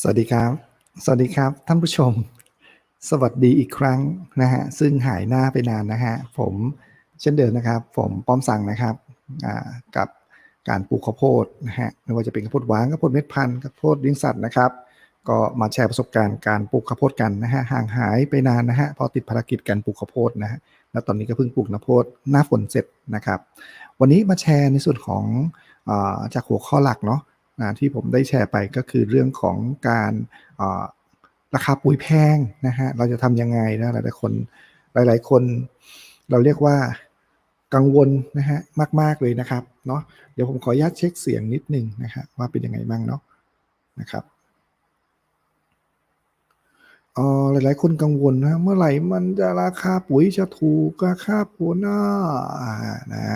สวัสดีครับ สวัสดีครับท่านผู้ชม สวัสดีอีกครั้งนะฮะซึ่งหายหน้าไปนานนะฮะผมเช่นเดิมนะครับ ผมป้อมสั่งนะครับกับการปลูกข้าวโพดนะฮะไม่ว่าจะเป็นข้าวโพดหวานข้าวโพดเม็ดพันธุ์ข้าวโพดเลี้ยงสัตว์นะครับ ก็มาแชร์ประสบการณ์การปลูกข้าวโพดกันนะฮะห่างหายไปนานนะฮะพราะติดภารกิจการปลูกข้าวโพดนะฮะแล้วตอนนี้ก็เพิ่งปลูกข้าวโพดหน้าฝนเสร็จนะครับ วันนี้มาแชร์ในส่วนของอจากหัวข้อหลักเนาะ นะที่ผมได้แชร์ไปก็คือเรื่องของการราคาปุ๋ยแพงนะฮะเราจะทำยังไงนะหลายๆคนหลายๆคน เราเรียกว่ากังวลนะฮะมาก ๆเลยนะครับเนาะเดี๋ยวผมขออนุญาตเช็คเสียงนิดนึงนะฮะว่าเป็นยังไงบ้างเนาะนะครับออหลาย ๆ คนกังวลนะเมื่อไหร่มันจะราคาปุ๋ยจะถูกราคาปุ๋ยน่านะ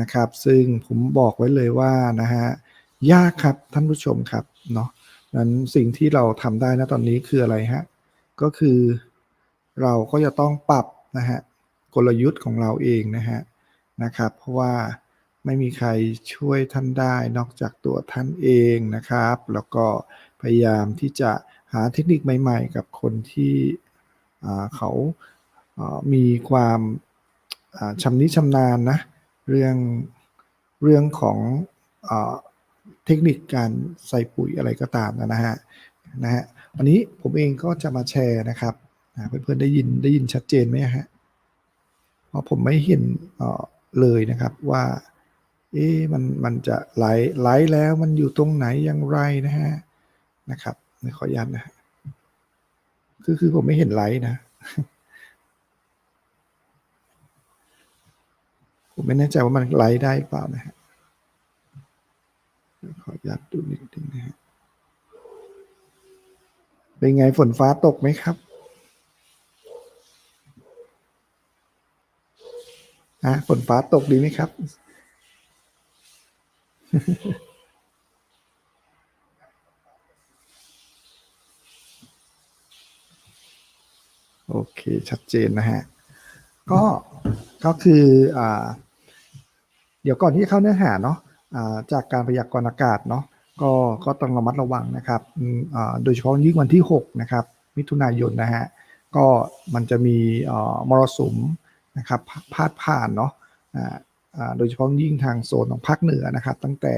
นะครับ ซึ่งผมบอกไว้เลยว่านะฮะ ยากครับท่านผู้ชมครับเนาะนั้นสิ่งที่เราทำได้นะตอนนี้คืออะไรฮะ ก็คือเราก็จะต้องปรับนะฮะกลยุทธ์ของเราเองนะฮะนะครับ เพราะว่าไม่มีใครช่วยท่านได้นอกจากตัวท่านเองนะครับ แล้วก็พยายามที่จะหาเทคนิคใหม่ ๆ กับคนที่อ่าเขาอ่ามีความาชำนิชำนาญนะเรื่องเรื่องของอ เทคนิคการใส่ปุ๋ยอะไรก็ตามนะฮะนะฮะวันนี้ผมเองก็จะมาแชร์นะครับเพื่อนๆได้ยินได้ยินชัดเจนไหมฮะเพราะผมไม่เห็นเออเลยนะครับว่าเอ๊ะมันมันจะไหลไหลแล้วมันอยู่ตรงไหนอย่างไรนะฮะนะครับไม่ขออนุญาตนะฮะคือคือผมไม่เห็นไลท์นะ ผมไม่แน่ใจว่ามันไลท์ได้เปล่านะฮะ เดี๋ยวขออนุญาตดูนิดนึงนะฮะเป็นไงฝนฟ้าตกไหมครับฮะฝนฟ้าตกดีไหมครับ โอเคชัดเจนนะฮะ ก็ก็คืออ่าเดี๋ยวก่อนที่จะเข้าเนื้อหาเนาะ จากการพยากรณ์อากาศเนาะก็ก็ต้องระมัดระวังนะครับโดยเฉพาะยิ่งวันที่6นะครับมิถุนายนนะฮะก็มันจะมีมรสุมนะครับพาดผ่านเนาะโดยเฉพาะยิ่งทางโซนของภาคเหนือนะครับ ตั้งแต่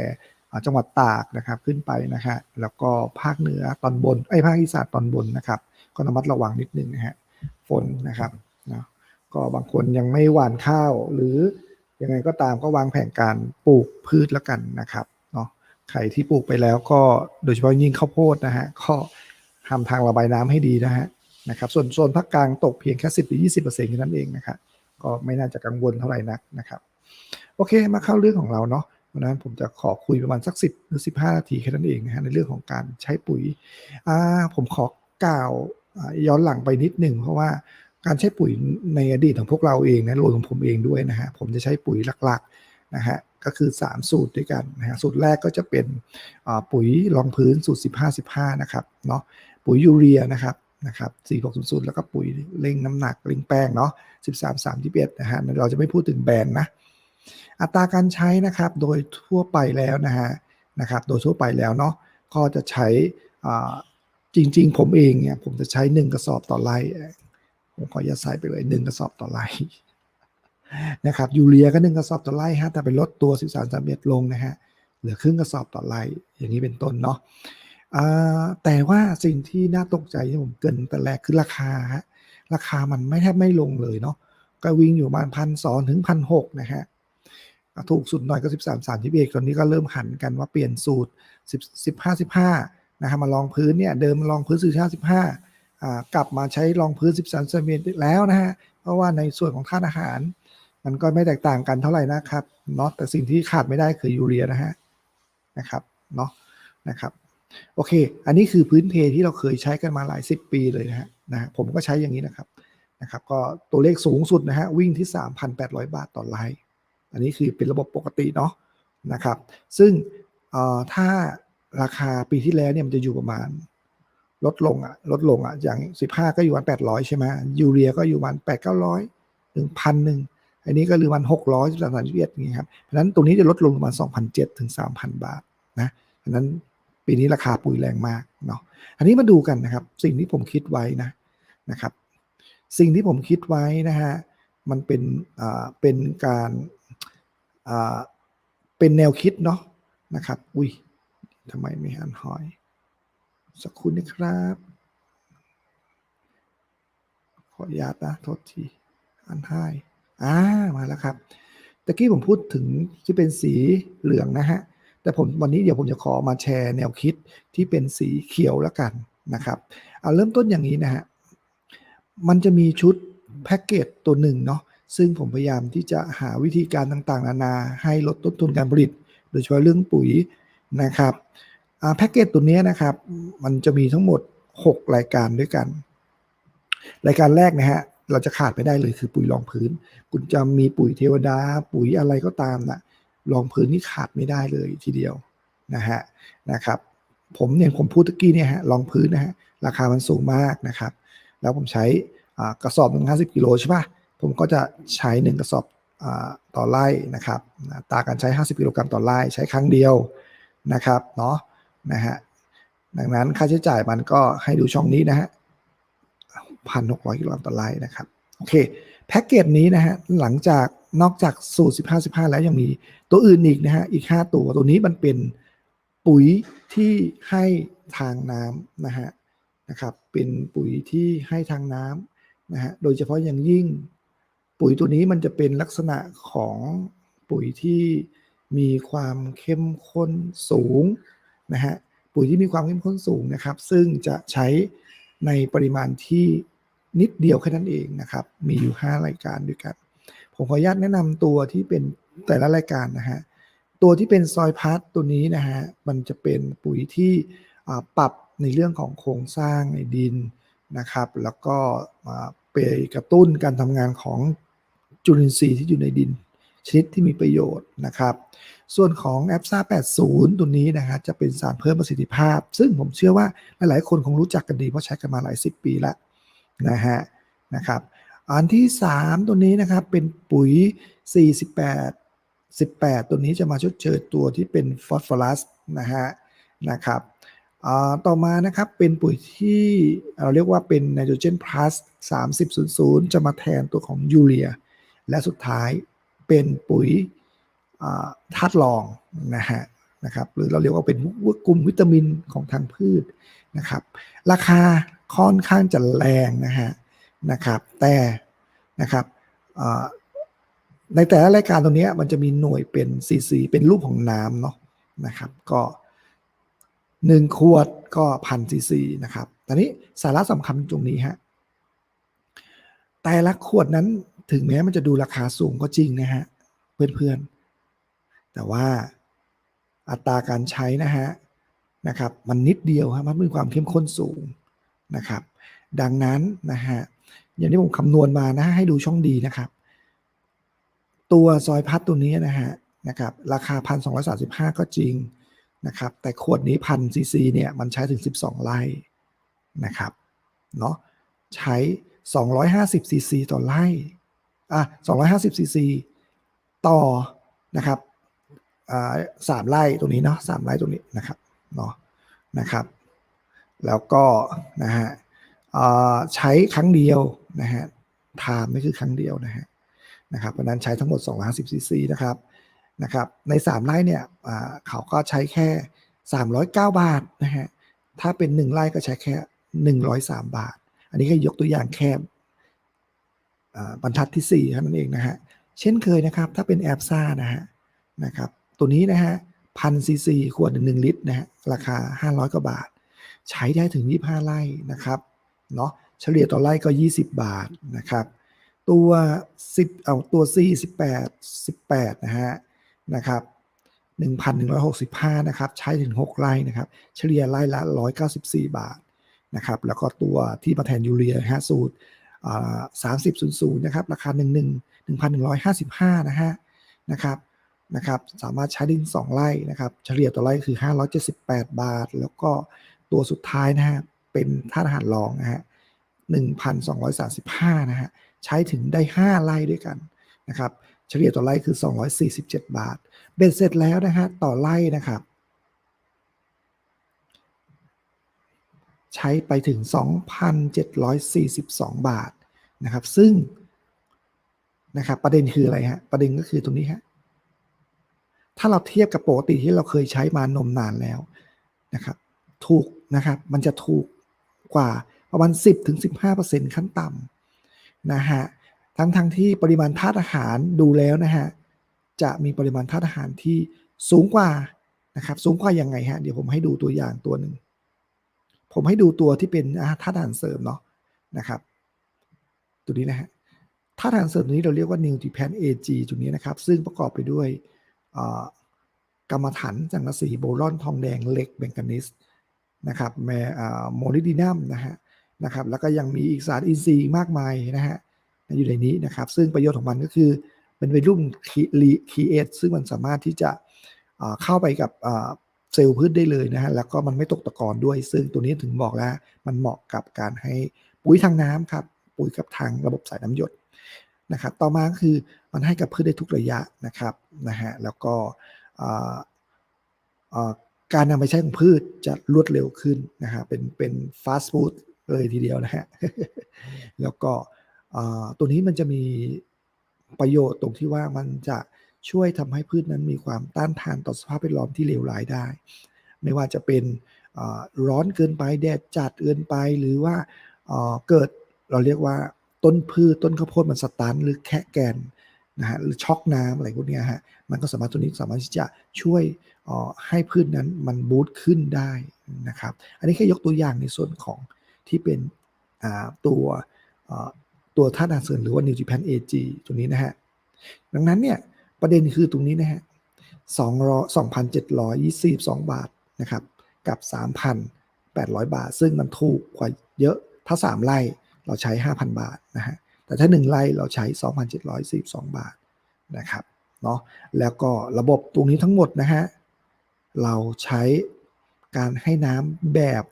จังหวัดตากนะครับขึ้นไปนะฮะแล้วก็ภาคเหนือตอนบนไอ้ภาคอีสานตอนบนนะครับ ก็ระมัดระวังนิดนึงนะฮะฝนนะครับเนาะก็บางคนยังไม่หว่านข้าวหรือ ยังไงก็ตามก็วางแผนการปลูกพืชแล้วกันนะครับเนาะใครที่ปลูกไปแล้วก็โดยเฉพาะยิ่งข้าวโพดนะฮะก็ทำทางระบายน้ำให้ดีนะฮะนะครับ ส่วนโซนภาคกลางตกเพียงแค่10หรือ20เปอร์เซ็นต์แค่นั้นเองนะครับก็ไม่น่าจะกังวลเท่าไหร่นักนะครับ โอเคมาเข้าเรื่องของเราเนาะวันนั้นผมจะขอคุยประมาณสัก10หรือ15นาทีแค่นั้นเองนะฮะในเรื่องของการใช้ปุ๋ยอ่าผมขอกล่าวย้อนหลังไปนิดหนึ่งเพราะว่า การใช้ปุ๋ยในอดีตของพวกเราเองนะรวมของผมเองด้วยนะฮะผมจะใช้ปุ๋ยหลักๆนะฮะก็คือ 3 สูตรด้วยกันนะฮะสูตรแรกก็จะเป็นปุ๋ยรองพื้นสูตร 15-15 นะครับเนาะปุ๋ยยูเรียนะครับนะครับ4600 แล้วก็ปุ๋ยเร่งน้ำหนักเร่งแป้งเนาะ13-31นะฮะเราจะไม่พูดถึงแบรนด์นะอัตราการใช้นะครับโดยทั่วไปแล้วนะฮะนะครับโดยทั่วไปแล้วเนาะก็จะใช้จริง ๆ ผมเองเนี่ยผมจะใช้ 1 กระสอบต่อไร่ ผมขออย่าใส่ไปเลย1กระสอบต่อไร่นะครับยูเรียก็1กระสอบต่อไร่ฮะแต่ไปลดตัว13 31ลงนะฮะเหลือครึ่งกระสอบต่อไร่อย่างนี้เป็นต้นเนาะแต่ว่าสิ่งที่น่าตกใจที่ผมเกินแต่แรกคือราคาฮะราคามันไม่แทบไม่ลงเลยเนาะก็วิ่งอยู่ประมาณพันสองถึงพันหกนะฮะถูกสุดหน่อยก็13 31ตอนนี้ก็เริ่มหันกันว่าเปลี่ยนสูตร10 15 15นะครับห้านะฮะมาลองพื้นเนี่ยเดิมลองพื้น15 15อ่า กลับมาใช้ลองพื้น 13 31แล้วนะฮะ เพราะว่าในส่วนของธาตุอาหาร มันก็ไม่แตกต่างกันเท่าไหร่นะครับเนาะแต่สิ่งที่ขาดไม่ได้คือยูเรียนะฮะนะครับเนาะนะครับโอเค อันนี้คือพื้นเพที่เราเคยใช้กันมาหลาย 10 ปีเลยนะฮะนะผมก็ใช้อย่างนี้นะครับนะครับก็ตัวเลขสูงสุดนะฮะวิ่งที่ 3,800 บาทต่อไร่อันนี้คือเป็นระบบปกติเนาะนะครับ ซึ่งถ้าราคาปีที่แล้วเนี่ยมันจะอยู่ประมาณ ลดลงอะลดลงอะอย่าง 15 ก็อยู่วัน800 ใช่ไหมยูเรียก็อยู่วัน8 900ถึงพันหนึ่งอันนี้ก็หรือวัน600 3 3 1อย่างเงี้ยครับเพราะฉะนั้นตรงนี้จะลดลงประมาณ2,007ถึง3,000 บาทนะเพราะนั้นปีนี้ราคาปุ๋ยแรงมากเนาะอันนี้มาดูกันนะครับ สิ่งที่ผมคิดไว้นะนะครับ สิ่งที่ผมคิดไว้นะฮะมันเป็นอ่าเป็นการอ่าเป็นแนวคิดเนาะนะครับ อุ้ยทำไมไม่หันหอย สักครู่นะครับ ขออนุญาตนะโทษทีอันให้อ่ามาแล้วครับตะกี้ผมพูดถึงที่เป็นสีเหลืองนะฮะ แต่ผมวันนี้เดี๋ยวผมจะขอมาแชร์แนวคิดที่เป็นสีเขียวแล้วกันนะครับเอาเริ่มต้นอย่างนี้นะฮะ มันจะมีชุดแพ็กเกจตัวหนึ่งเนาะ ซึ่งผมพยายามที่จะหาวิธีการต่างๆ นานา ให้ลดต้นทุนการผลิต โดยเฉพาะเรื่องปุ๋ยนะครับ แพ็กเกจตัวนี้นะครับ มันจะมีทั้งหมด 6 รายการด้วยกัน รายการแรกนะฮะ เราจะขาดไม่ได้เลยคือปุ๋ยรองพื้น คุณจะมีปุ๋ยเทวดา ปุ๋ยอะไรก็ตามนะรองพื้นนี่ขาดไม่ได้เลยทีเดียวนะฮะนะครับ ผมอย่างผมพูดตะกี้เนี่ยฮะรองพื้นนะฮะราคามันสูงมากนะครับ แล้วผมใช้กระสอบหนึ่งห้าสิบกิโลใช่ปะผมก็จะใช้หนึ่งกระสอบอต่อไร่นะครับตาการใช้ 50กิโลกรัมต่อไร่ใช้ครั้งเดียวนะครับเนาะ นะฮะดังนั้นค่าใช้จ่ายมันก็ให้ดูช่องนี้นะฮะพันหกร้อยกิโลกรัมต่อไร่นะครับโอเคแพ็กเกจนี้นะฮะหลังจากนอกจากสูตร 15 15 แล้วยังมีตัวอื่นอีกนะฮะอีก 5 ตัวตัวนี้มันเป็นปุ๋ยที่ให้ทางน้ำนะฮะนะครับเป็นปุ๋ยที่ให้ทางน้ำนะฮะโดยเฉพาะอย่างยิ่งปุ๋ยตัวนี้มันจะเป็นลักษณะของปุ๋ยที่มีความเข้มข้นสูง นะฮะปุ๋ยที่มีความเข้มข้นสูงนะครับ ซึ่งจะใช้ในปริมาณที่นิดเดียวแค่นั้นเองนะครับ มีอยู่ 5 รายการด้วยกัน ผมขออนุญาตแนะนำตัวที่เป็นแต่ละรายการนะฮะตัวที่เป็นซอยพัดตัวนี้นะฮะมันจะเป็นปุ๋ยที่ปรับในเรื่องของโครงสร้างในดินนะครับ แล้วก็อ่าไปกระตุ้นการทำงานของจุลินทรีย์ที่อยู่ในดิน ชนิดที่มีประโยชน์นะครับ ส่วนของแอปซ่า80 ตัวนี้นะฮะจะเป็นสารเพิ่มประสิทธิภาพ ซึ่งผมเชื่อว่าหลายๆ คนคงรู้จักกันดีเพราะใช้กันมาหลายสิบปีแล้วนะฮะนะครับอันที่ 3 ตัวนี้นะครับเป็นปุ๋ย 48 18 ตัวนี้จะมาชดเชยตัวที่เป็นฟอสฟอรัสนะฮะนะครับต่อมานะครับเป็นปุ๋ยที่เราเรียกว่าเป็นไนโตรเจนพลัส3000 จะมาแทนตัวของยูเรีย และสุดท้าย เป็นปุ๋ยธาตุรองนะฮะนะครับหรือเราเรียกว่าเป็นกลุ่มวิตามินของทางพืชนะครับราคาค่อนข้างจะแรงนะฮะนะครับแต่นะครับในแต่ละรายการตรงนี้มันจะมีหน่วยเป็นซีซีเป็นรูปของน้ำเนาะนะครับก็หนึ่งขวดก็พันซีซีนะครับตอนนี้สาระสำคัญตรงนี้ฮะแต่ละขวดนั้น ถึงแม้มันจะดูราคาสูงก็จริงนะฮะเพื่อนๆ แต่ว่าอัตราการใช้นะฮะนะครับมันนิดเดียวครับมันมีความเข้มข้นสูงนะครับ ดังนั้นนะฮะอย่างที่ผมคำนวณมานะให้ดูช่องดีนะครับ ตัวซอยพัดตัวนี้นะฮะนะครับราคา 1,235 ก็จริงนะครับ แต่ขวดนี้พันซีซีเนี่ยมันใช้ถึง 12 ไร่นะครับเนาะใช้ 250ซีซีต่อไร่ อะ250ซีซีต่อนะครับอ่าสามไร่ตรงนี้เนาะสามไร่ตรงนี้นะครับเนาะนะครับ แล้วก็นะฮะใช้ครั้งเดียวนะฮะไทม์นี่คือครั้งเดียวนะฮะนะครับเพราะนั้นใช้ทั้งหมด 250ซีซีนะครับนะครับ ใน 3 ไร่เนี่ยเขาก็ใช้แค่ 309 บาทนะฮะถ้าเป็น 1 ไร่ก็ใช้แค่ 103 บาท อันนี้ก็ยกตัวอย่างแค่อ่า บรรทัดที่4เท่านั้นเองนะฮะเช่นเคยนะครับ ถ้าเป็นแอปซ่านะฮะนะครับตัวนี้นะฮะพันซีซีขวดหนึ่งลิตรนะฮะราคา 500กว่าบาท ใช้ได้ถึง 25 ไร่นะครับเนาะเฉลี่ยต่อไร่ก็ 20 บาทนะครับตัว 10เอาตัว C 18 18นะฮะนะครับ1,165นะครับใช้ถึง 6 ไร่นะครับเฉลี่ยไร่ละ 194 บาทนะครับแล้วก็ตัวที่มาแทนยูเรียฮะสูตร อ่า3000นะครับ ราคา11 1,155นะฮะนะครับนะครับ สามารถใช้ได้ถึง2ไร่นะครับ เฉลี่ยต่อไร่คือ578บาท แล้วก็ตัวสุดท้ายนะฮะ เป็นท่าตุอาหารรองนะฮะ1,235นะฮะ ใช้ถึงได้5ไร่ด้วยกันนะครับ เฉลี่ยต่อไร่คือ247บาท เบ็ดเสร็จแล้วนะฮะ ต่อไร่นะครับ ใช้ไปถึง 2,742 บาทนะครับ ซึ่งนะครับประเด็นคืออะไรฮะประเด็นก็คือตรงนี้ฮะถ้าเราเทียบกับปกติที่เราเคยใช้มานมนานแล้วนะครับ ถูกนะครับมันจะถูกกว่าประมาณ 10-15%ขั้นต่ำนะฮะทั้งทั้งที่ปริมาณธาตุอาหารดูแล้วนะฮะจะมีปริมาณธาตุอาหารที่สูงกว่านะครับ สูงกว่ายังไงฮะเดี๋ยวผมให้ดูตัวอย่างตัวหนึ่ง ผมให้ดูตัวที่เป็นธาตุอาหารเสริมเนาะนะครับ ตัวนี้นะฮะธาตุอาหารเสริมตัวนี้เราเรียกว่า Nutripan AG ตัวนี้นะครับ ซึ่งประกอบไปด้วยกรรมฐานจังกะสีโบรอนทองแดงเหล็กแบงกานิสนะครับแมโมลิดีนัมนะฮะนะครับ แล้วก็ยังมีอีกสารอินทรีย์มากมายนะฮะอยู่ในนี้นะครับ ซึ่งประโยชน์ของมันก็คือเป็นวัยรุ่นคีเอทซึ่งมันสามารถที่จะเข้าไปกับ เซลล์พืชได้เลยนะฮะแล้วก็มันไม่ตกตะกอนด้วย ซึ่งตัวนี้ถึงบอกแล้ว มันเหมาะกับการให้ปุ๋ยทางน้ำครับปุ๋ยกับทางระบบสายน้ำหยดนะครับต่อมาก็คือมันให้กับพืชได้ทุกระยะนะครับนะฮะแล้วก็การนำไปใช้ของพืชจะรวดเร็วขึ้นนะฮะเป็นเป็นฟาสต์ฟู้ดเลยทีเดียวนะฮะแล้วก็ตัวนี้มันจะมีประโยชน์ตรงที่ว่ามันจะ ช่วยทำให้พืชนั้นมีความต้านทานต่อสภาพแวดล้อมที่เลวร้ายได้ ไม่ว่าจะเป็นร้อนเกินไปแดดจัดเกินไปหรือว่าเกิดเราเรียกว่าต้นพืชต้นข้าวโพดมันสตันหรือแค่แกนนะฮะหรือช็อกน้ำอะไรพวกนี้ฮะมันก็สามารถตัวนี้สามารถที่จะช่วยให้พืชนั้นมันบูตขึ้นได้นะครับอันนี้แค่ยกตัวอย่างในส่วนของที่เป็นตัวตัวธาตุอาหารเสริมหรือว่านิวทริแพนเอจีตัวนี้นะฮะดังนั้นเนี่ย ประเด็นคือตรงนี้นะฮะสองร้อยสองพันเจ็ดร้อยยี่สิบสองบาทนะครับกับสามพันแปดร้อยบาท ซึ่งมันถูกกว่าเยอะถ้าสามไร่เราใช้ห้าพันบาทนะฮะแต่ถ้าหนึ่งไร่เราใช้สองพันเจ็ดร้อยสิบสองบาทนะครับเนาะแล้วก็ระบบตรงนี้ทั้งหมดนะฮะเราใช้การให้น้ำแบบ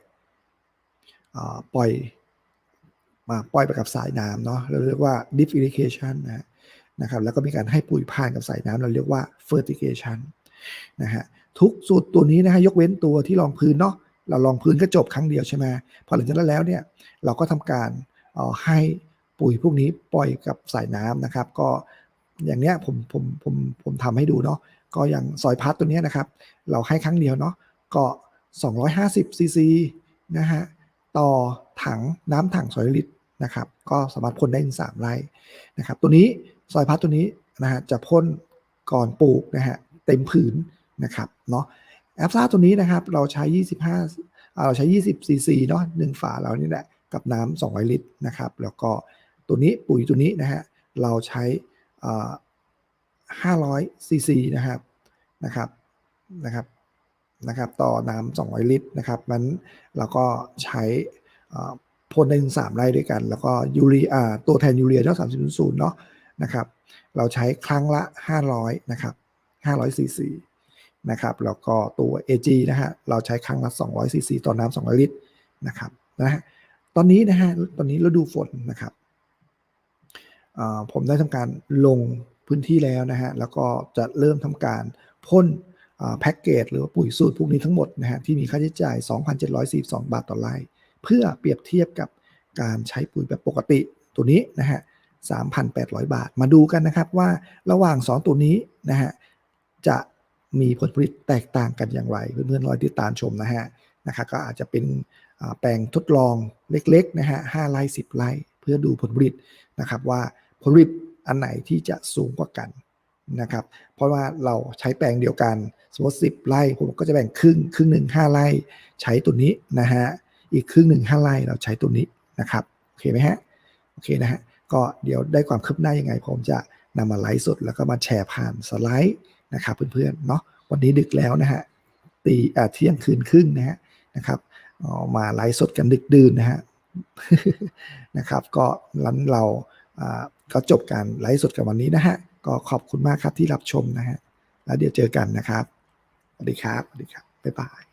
ปล่อยมาปล่อยไปกับสายน้ำเนาะเราเรียกว่า drip irrigation นะ นะครับแล้วก็มีการให้ปุ๋ยผ่านกับสายน้ำเราเรียกว่า fertigation นะฮะทุกสูตรตัวนี้นะฮะยกเว้นตัวที่รองพื้นเนาะเราลองพื้นก็จบครั้งเดียวใช่ไหมพอหลังจากนั้นแล้วเนี่ยเราก็ทำการให้ปุ๋ยพวกนี้ปล่อยกับสายน้ำนะครับ ก็อย่างเนี้ยผมผมผมผมทำให้ดูเนาะก็อย่างซอยพัดตัวนี้นะครับ เราให้ครั้งเดียวเนาะก็ 250ซีซีนะฮะต่อถังน้ำถัง2ลิตรนะครับ ก็สามารถพ่นได้ถึง3ไร่นะครับ ตัวนี้ ซอยพัดตัวนี้นะฮะจะพ่นก่อนปลูกนะฮะเต็มผืนนะครับเนาะแอปซ่าตัวนี้นะครับเราใช้ 25เราใช้ 20 ซีซีเนาะหนึ่งฝาเรานี่แหละกับน้ำ200 ลิตรนะครับแล้วก็ตัวนี้ปุ๋ยตัวนี้นะฮะเราใช้500 ซีซีนะครับนะครับนะครับนะครับต่อน้ำ200 ลิตรนะครับมันเราก็ใช้พ่นได้ถึง3ไร่ด้วยกัน แล้วก็ยูเรียตัวแทนยูเรียเท่า30.0เนาะ นะครับ เราใช้ครั้งละ 500 นะครับ 500ซีซีนะครับ แล้วก็ตัว AG นะฮะ เราใช้ครั้งละ 200ซีซีต่อน้ำ200 ลิตรนะครับนะฮะ ตอนนี้นะฮะ ตอนนี้ฤดูฝนนะครับผมได้ทำการลงพื้นที่แล้วนะฮะ แล้วก็จะเริ่มทำการพ่นแพ็กเกจหรือปุ๋ยสูตรพวกนี้ทั้งหมดนะฮะ ที่มีค่าใช้จ่าย 2,742 บาทต่อไร่ เพื่อเปรียบเทียบกับการใช้ปุ๋ยแบบปกติตัวนี้นะฮะ 3,800 บาท มาดูกันนะครับว่าระหว่าง 2 ตัวนี้นะฮะจะมีผลผลิตแตกต่างกันอย่างไร เพื่อนๆรอยติดตามชมนะฮะนะครับก็อาจจะเป็นแปลงทดลองเล็กๆนะฮะ5ไร่10ไร่เพื่อดูผลผลิตนะครับว่าผลผลิตอันไหนที่จะสูงกว่ากันนะครับ เพราะว่าเราใช้แปลงเดียวกัน สมมติสิบไร่ผมก็จะแบ่งครึ่งครึ่งหนึ่งห้าไร่ใช้ตัวนี้นะฮะอีกครึ่งหนึ่งห้าไร่เราใช้ตัวนี้นะครับโอเคไหมฮะโอเคนะฮะ ก็เดี๋ยวได้ความคืบหน้ายังไง ผมจะนำมาไลฟ์สดแล้วก็มาแชร์ผ่านสไลด์นะครับเพื่อนๆเนาะวันนี้ดึกแล้วนะฮะตีเที่ยงคืนครึ่งนะฮะนะครับมาไลฟ์สดกันดึกดื่นนะฮะนะครับ ก็ลันเราก็จบการไลฟ์สดกันวันนี้นะฮะก็ขอบคุณมากครับที่รับชมนะฮะแล้วเดี๋ยวเจอกันนะครับสวัสดีครับสวัสดีครับบ๊ายบาย